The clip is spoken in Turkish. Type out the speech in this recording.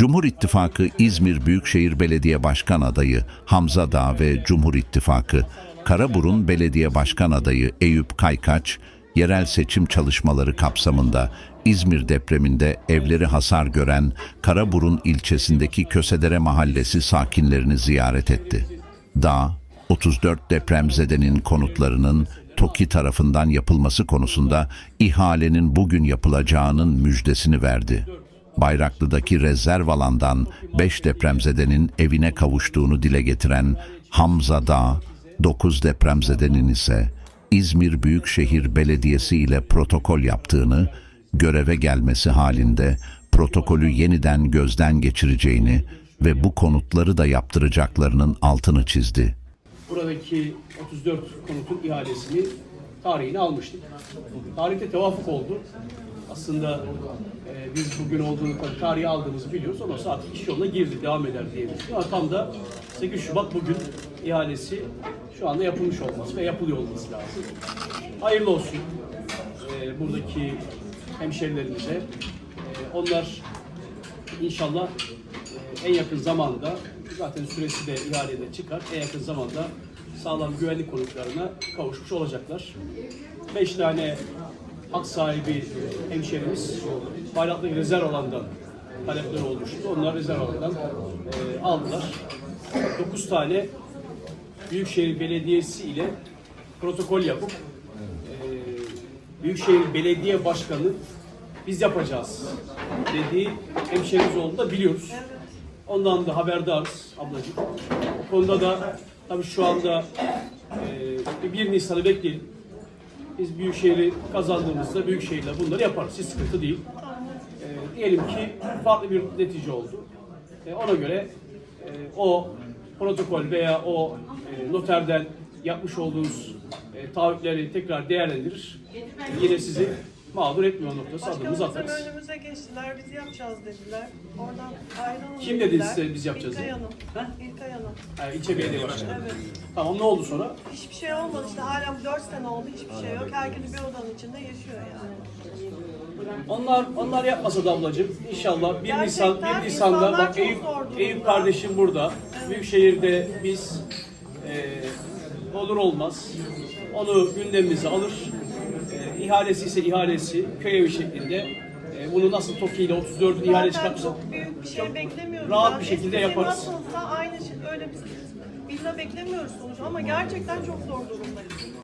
Cumhur İttifakı İzmir Büyükşehir Belediye Başkan Adayı Hamza Dağ ve Cumhur İttifakı Karaburun Belediye Başkan Adayı Eyüp Kaykaç, yerel seçim çalışmaları kapsamında İzmir depreminde evleri hasar gören Karaburun ilçesindeki Kösedere Mahallesi sakinlerini ziyaret etti. Dağ, 34 depremzedenin konutlarının TOKİ tarafından yapılması konusunda ihalenin bugün yapılacağının müjdesini verdi. Bayraklı'daki rezerv alandan 5 depremzedenin evine kavuştuğunu dile getiren Hamza Dağ, 9 depremzedenin ise İzmir Büyükşehir Belediyesi ile protokol yaptığını, göreve gelmesi halinde protokolü yeniden gözden geçireceğini ve bu konutları da yaptıracaklarının altını çizdi. buradaki 34 konutun ihalesini tarihini almıştık. Tarihte tevafuk oldu. Aslında e, biz bugün olduğunu tarihi aldığımızı biliyoruz ama artık iş yoluna girdi, devam eder diye düşünüyorum. Tam da 8 Şubat bugün ihalesi şu anda yapılmış olması ve yapılıyor olması lazım. Hayırlı olsun e, buradaki hemşerilerimize. E, onlar İnşallah e, en yakın zamanda zaten süresi de ihalede çıkar. En yakın zamanda sağlam güvenlik konutlarına kavuşmuş olacaklar. Beş tane hak sahibi hemşerimiz Bayraklı rezerv alandan talepleri olmuştu. Onlar rezerv alandan e, aldılar. Dokuz tane Büyükşehir Belediyesi ile protokol yapıp e, Büyükşehir Belediye Başkanı biz yapacağız dediği hemşerimiz olduğunu da biliyoruz. Ondan da haberdarız ablacığım. O konuda da tabii şu anda e, 1 Nisan'ı bekleyelim. Biz Büyükşehir'i kazandığımızda Büyükşehir'le bunları yaparız. Hiç sıkıntı değil. E, diyelim ki farklı bir netice oldu. E, ona göre e, o protokol veya o e, noterden yapmış olduğunuz e, taahhütleri tekrar değerlendirir. Yine sizi mağdur etmiyor noktası adımımızı Başkanımızın atarız. önümüze geçtiler, biz yapacağız dediler. Oradan ayrılın Kim dedi dediler. size biz yapacağız İlkay diye? Hanım. Ha? İlkay Hanım. Yani ilçe belediye başkanı. Evet. Tamam ne oldu sonra? Hiçbir şey olmadı işte hala 4 sene oldu hiçbir şey yok. Herkes bir odanın içinde yaşıyor yani. Onlar onlar yapmasa da ablacığım inşallah 1 Gerçekten Nisan 1 Nisan'da insanlar bak çok Eyüp, zor durumda. Eyüp kardeşim burada. Büyükşehir'de biz e, olur olmaz onu gündemimize alır. İhalesi ise ihalesi köy evi şeklinde e, bunu nasıl TOKİ ile 34'ün ihale Zaten çıkartmışsa çok büyük bir şey beklemiyoruz. rahat bir şekilde eskisi yaparız. Nasılsa aynı şey öyle bir villa beklemiyoruz sonuç ama gerçekten çok zor durumdayız.